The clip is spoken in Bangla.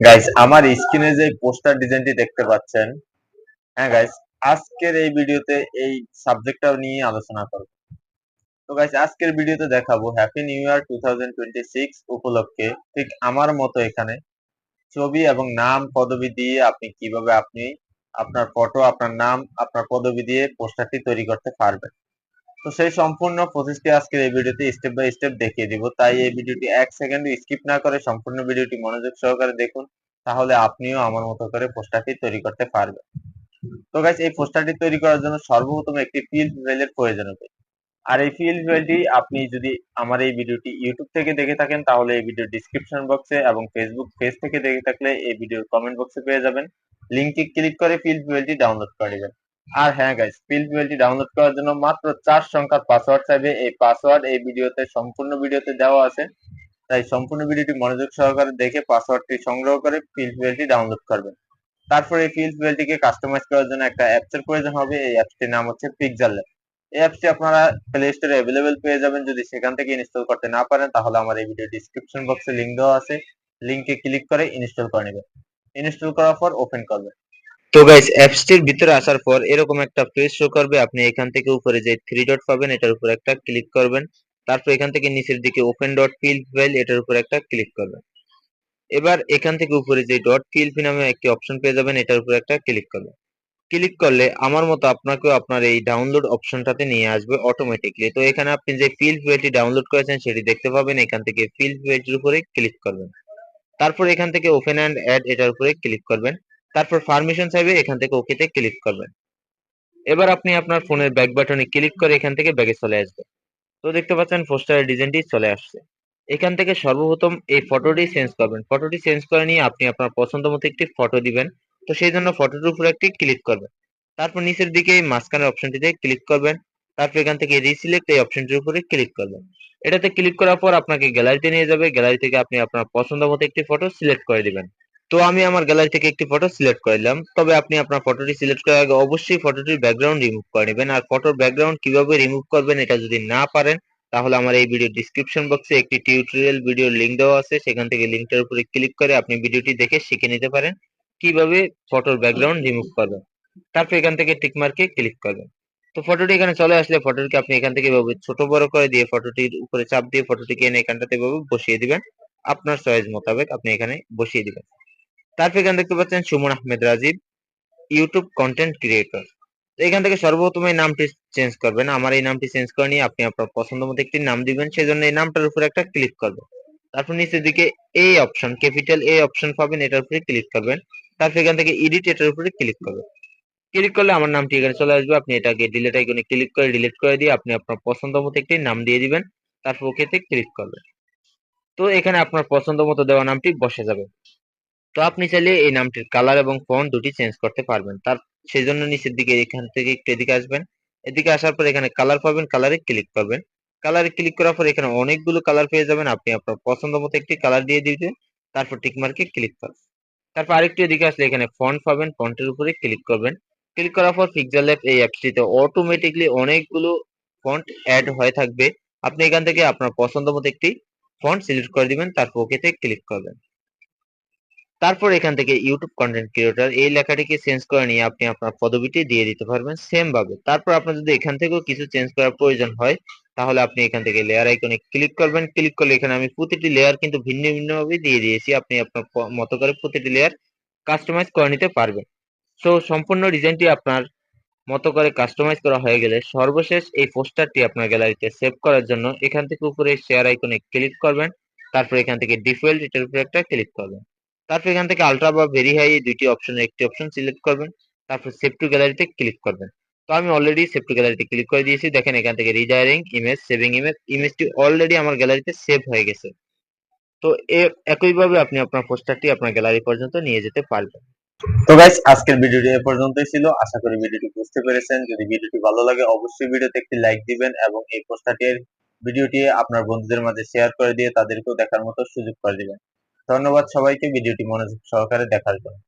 গাইস আমার স্ক্রিনে যে পোস্টার ডিজাইনটি দেখতে পাচ্ছেন হ্যাঁ গাইস আজকের এই ভিডিওতে এই সাবজেক্টটা নিয়ে আলোচনা করব। তো গাইস আজকের ভিডিওতে দেখাবো হ্যাপি নিউ ইয়ার টু উপলক্ষে ঠিক আমার মতো এখানে ছবি এবং নাম পদবি দিয়ে আপনি কীভাবে আপনি আপনার ফটো আপনার নাম, আপনার পদবি দিয়ে পোস্টারটি তৈরি করতে পারবেন। তো সেই সম্পূর্ণ প্রসেসটি আজকের এই ভিডিওতে স্টেপ বাই স্টেপ দেখিয়ে দিব। তাই এই ভিডিওটি এক সেকেন্ড স্কিপ না করে সম্পূর্ণ ভিডিওটি মনোযোগ সহকারে দেখুন, তাহলে আপনিও আমার মতো করে পোস্টারটি তৈরি করতে পারবেন। তো গাইস এই পোস্টারটি তৈরি করার জন্য সর্বপ্রথম একটি ফিল্ড ফাইলের প্রয়োজন হবে। আর এই ফিল্ড ফাইলটি আপনি যদি আমার এই ভিডিওটি ইউটিউব থেকে দেখে থাকেন, তাহলে এই ভিডিও ডিসক্রিপশন বক্সে এবং ফেসবুক পেজ থেকে দেখে থাকলে এই ভিডিওর কমেন্ট বক্সে পেয়ে যাবেন। লিঙ্কে ক্লিক করে ফিল্ড ফাইলটি ডাউনলোড করে নেবেন। আর হ্যাঁ গাইস ফিল্ড ফাইলটি ডাউনলোড করার জন্য মাত্র চার সংখ্যার পাসওয়ার্ড চাইবে। এই পাসওয়ার্ড এই ভিডিওতে সম্পূর্ণ ভিডিওতে দেওয়া আছে। তাই সম্পূর্ণ ভিডিওটি মনোযোগ সহকারে দেখে পাসওয়ার্ডটি সংগ্রহ করে ফাইলটি ডাউনলোড করবেন। তারপরে এই ফাইলটিকে কাস্টমাইজ করার জন্য একটা অ্যাপস এর প্রয়োজন হবে। এই অ্যাপসটির নাম হচ্ছে ল্যাব এই অ্যাপসটি আপনারা প্লে স্টোরে অ্যাভেলেবেল পেয়ে যাবেন। যদি সেখান থেকে ইনস্টল করতে না পারেন, তাহলে আমার এই ভিডিও ডিসক্রিপশন বক্সে লিংক দেওয়া আছে। লিংকে ক্লিক করে ইনস্টল করে নেবেন। ইনস্টল করার পর ওপেন করবেন। তো গাইস অ্যাপসটির ভিতরে আসার পর এরকম একটা পেজ শো করবে। আপনি এখান থেকে উপরে যে থ্রি ডট পাবেন, এটার উপর একটা ক্লিক করবেন। তারপর এখান থেকে নিচের দিকে ওপেন ডট ফিল্ড ফাইল এটার উপর একটা ক্লিক করবেন। এবার এখান থেকে উপরে যে ডট পিএলপি নামে একটি অপশন পেয়ে যাবেন, এটার উপর একটা ক্লিক করবেন। ক্লিক করলে আমার মতো আপনাকেও আপনার এই ডাউনলোড অপশনটাতে নিয়ে আসবে অটোমেটিকলি তো এখানে আপনি যে ফিল্ড ফাইলটি ডাউনলোড করেছেন, সেটি দেখতে পাবেন। এখান থেকে ফিল্ড ফাইলটির উপরে ক্লিক করবেন। তারপর এখান থেকে ওপেন অ্যান্ড অ্যাড এটার উপরে ক্লিক করবেন। তারপর পারমিশন চাইবে, এখান থেকে ওকেতে ক্লিক করবেন এবার আপনি আপনার ফোনের ব্যাক বাটনে ক্লিক করে এখান থেকে ব্যাগে চলে আসবে তো দেখতে পাচ্ছেন পোস্টারের ডিজাইনটি চলে আসছে। এখান থেকে সর্বপ্রথম এই ফটোটি চেঞ্জ করবেন। ফটোটি চেঞ্জ করে নিয়ে আপনি আপনার পছন্দ মতো একটি ফটো দিবেন। তো সেই জন্য ফটোটির উপর একটি ক্লিক করবেন। তারপর নিচের দিকে এই মাঝখানের অপশনটিতে ক্লিক করবেন। তারপর এখান থেকে রিসিলেক্ট এই অপশনটির উপরে ক্লিক করবেন। এটাতে ক্লিক করার পর আপনাকে গ্যালারিতে নিয়ে যাবে। গ্যালারি থেকে আপনি আপনার পছন্দ মতো একটি ফটো সিলেক্ট করে দিবেন। তো আমি আমার গ্যালারি থেকে একটি ফটো সিলেক্ট করলাম তবে আপনি আপনার ফটোটি সিলেক্ট করার আগে অবশ্যই ফটোটির ব্যাকগ্রাউন্ড রিমুভ করে নেবেন। আর ফটোর ব্যাকগ্রাউন্ড কীভাবে রিমুভ করবেন এটা যদি না পারেন, তাহলে আমার এই ভিডিও ডিসক্রিপশন বক্সে একটি টিউটোরিয়াল ভিডিও লিংক দেওয়া আছে। সেখান থেকে লিংকটার উপরে ক্লিক করে আপনি ভিডিওটি দেখে শিখে নিতে পারেন কীভাবে ফটোর ব্যাকগ্রাউন্ড রিমুভ করবেন। তারপর এখান থেকে টিক মার্কে ক্লিক করবেন। তো ফটোটি এখানে চলে আসলে ফটোটিকে আপনি এখান থেকে এভাবে ছোট বড় করে দিয়ে ফটোটির উপরে চাপ দিয়ে ফটোটিকে এনে এখানটাতে এভাবে বসিয়ে দিবেন। আপনার চয়েস মোতাবেক আপনি এখানে বসিয়ে দিবেন। তারপর এখানে দেখতে পাচ্ছেন Suman Ahmed Rajib YouTube content creator তো এখান থেকে সর্বপ্রথম এই নামটি চেঞ্জ করবেন। আমার এই নামটি চেঞ্জ করে নিয়ে আপনি আপনার পছন্দ মতো একটি নাম দিবেন, সেজন্য এই নামটার উপরে একটা ক্লিক করবেন। তারপর নিচের দিকে এই অপশন ক্যাপিটাল এই অপশন পাবেন, এটার উপরে ক্লিক করবেন। তারপর এখান থেকে এডিট এটার উপরে ক্লিক করবেন। ক্লিক করলে আমার নামটি এখানে চলে আসবে। আপনি এটাকে ডিলিট আইকনে ক্লিক করে ডিলিট করে দিয়ে আপনি আপনার পছন্দ মতো একটি নাম দিয়ে দিবেন। তারপর ওকেতে ক্লিক করবেন। তো এখানে আপনার পছন্দ মতো দেওয়া নামটি বসে যাবে। তো আপনি চাইলে এই নামটির কালার এবং ফন্ট দুটি চেঞ্জ করতে পারবেন। তার সেই জন্য নিচের দিকে এখান থেকে একটু এদিকে আসবেন। এদিকে আসার পর এখানে কালার পাবেন কালারে ক্লিক করবেন। কালারে ক্লিক করার পর এখানে অনেকগুলো কালার পেয়ে যাবেন। আপনি আপনার পছন্দ মতো একটি কালার দিয়ে দিবেন। তারপর টিক মার্কে ক্লিক করবেন। তারপর আরেকটু এদিকে আসলে এখানে ফন্ট পাবেন ফন্টের উপরে ক্লিক করবেন। ক্লিক করার পর পিক্সেল ল্যাব এই অ্যাপসটিতে অটোমেটিকলি অনেকগুলো ফন্ট অ্যাড হয়ে থাকবে। আপনি এখান থেকে আপনার পছন্দ মতো একটি ফন্ট সিলেক্ট করে দিবেন, তারপর ওকেতে ক্লিক করবেন। তারপর এখান থেকে ইউটিউব কন্টেন্ট ক্রিয়েটর এই লেখাটিকে চেঞ্জ করে নিয়ে আপনি আপনার পদবিটি দিয়ে দিতে পারবেন সেম ভাবে। তারপর আপনার যদি এখান থেকেও কিছু চেঞ্জ করার প্রয়োজন হয়, তাহলে আপনি এখান থেকে লেয়ার আইকনে ক্লিক করবেন। ক্লিক করলে এখানে আমি প্রতিটি লেয়ার কিন্তু ভিন্ন ভিন্ন ভাবে দিয়ে দিয়েছি। আপনি আপনার মতো করে প্রতিটি লেয়ার কাস্টমাইজ করে নিতে পারবেন। সো সম্পূর্ণ ডিজাইনটি আপনার মতো করে কাস্টমাইজ করা হয়ে গেলে সর্বশেষ এই পোস্টারটি আপনার গ্যালারিতে সেভ করার জন্য এখান থেকে উপরে শেয়ার আইকনে ক্লিক করবেন। তারপর এখান থেকে ডিফল্ট এটার উপরে একটা ক্লিক করবেন। তারপর এখান থেকে আলট্রা বা ভেরি হাই এই দুইটি অপশনের একটি অপশন সিলেক্ট করবেন। তারপর সেভ টু গ্যালারিতে ক্লিক করবেন। তো আমি অলরেডি সেভ টু গ্যালারিতে ক্লিক করে দিয়েছি। দেখেন এখান থেকে রিডায়ারিং ইমেজ সেভিং ইমেজ ইমেজটি অলরেডি আমার গ্যালারিতে সেভ হয়ে গেছে। তো একইভাবে আপনি আপনার পোস্টারটি আপনার গ্যালারি পর্যন্ত নিয়ে যেতে পারবেন। তো গাইস আজকের ভিডিওটি এ পর্যন্তই ছিল। আশা করি ভিডিওটি বুঝতে পেরেছেন। যদি ভিডিওটি ভালো লাগে, অবশ্যই ভিডিওতে একটি লাইক দিবেন এবং এই পোস্টারটির ভিডিওটি আপনার বন্ধুদের মাঝে শেয়ার করে দিয়ে তাদেরকেও দেখার মতো সুযোগ করে দিবেন। ধন্যবাদ সবাইকে ভিডিওটি মনোযোগ সহকারে দেখার জন্য।